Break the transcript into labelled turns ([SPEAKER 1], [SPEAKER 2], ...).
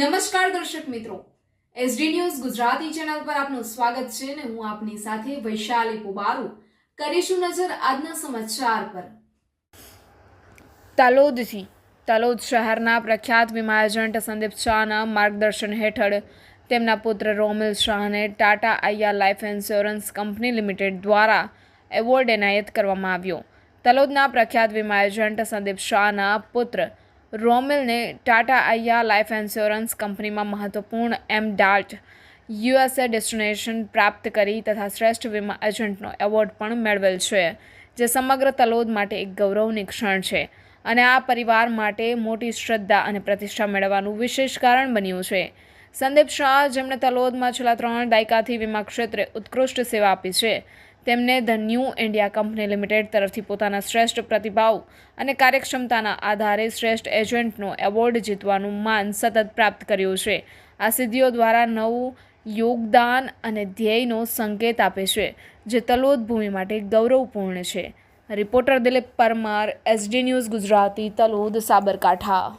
[SPEAKER 1] નમસ્કાર દર્શક મિત્રો. એસડી ન્યૂઝ ગુજરાતી ચેનલ પર આપનું સ્વાગત છે અને હું આપની સાથે વૈશાલી પુબારુ. કરીશું નજર આજના સમાચાર પર. તાલોદથી, તાલોદ શહેરના પ્રખ્યાત વીમા એજન્ટ સંદીપ શાહના માર્ગદર્શન હેઠળ તેમના પુત્ર રોમિલ શાહને Tata AIA life insurance company limited દ્વારા એવોર્ડ એનાયત કરવામાં આવ્યો. તલોદના પ્રખ્યાત વીમા એજન્ટ સંદીપ શાહના પુત્ર રોમિલને ટાટા આઈયા લાઈફ ઇન્સ્યોરન્સ કંપનીમાં મહત્વપૂર્ણ એમ ડાર્ટ યુએસએ ડેસ્ટિનેશન પ્રાપ્ત કરી તથા શ્રેષ્ઠ વીમા એજન્ટનો એવોર્ડ પણ મેળવેલ છે, જે સમગ્ર તલોદ માટે એક ગૌરવની ક્ષણ છે અને આ પરિવાર માટે મોટી શ્રદ્ધા અને પ્રતિષ્ઠા મેળવવાનું વિશેષ કારણ બન્યું છે. સંદીપ શાહ, જેમણે તલોદમાં છેલ્લા ત્રણ દાયકાથી વીમા ક્ષેત્રે ઉત્કૃષ્ટ સેવા આપી છે તેમને the New India company limited તરફથી પોતાના શ્રેષ્ઠ પ્રતિભાવ અને કાર્યક્ષમતાના આધારે શ્રેષ્ઠ એજન્ટનો એવોર્ડ જીતવાનું માન સતત પ્રાપ્ત કર્યું છે. આ સિદ્ધિઓ દ્વારા નવું યોગદાન અને ધ્યેયનો સંકેત આપે છે, જે તલોદ ભૂમિ માટે ગૌરવપૂર્ણ છે. Reporter Dilip Parmar, SD news Gujarati, Talod Sabarkantha.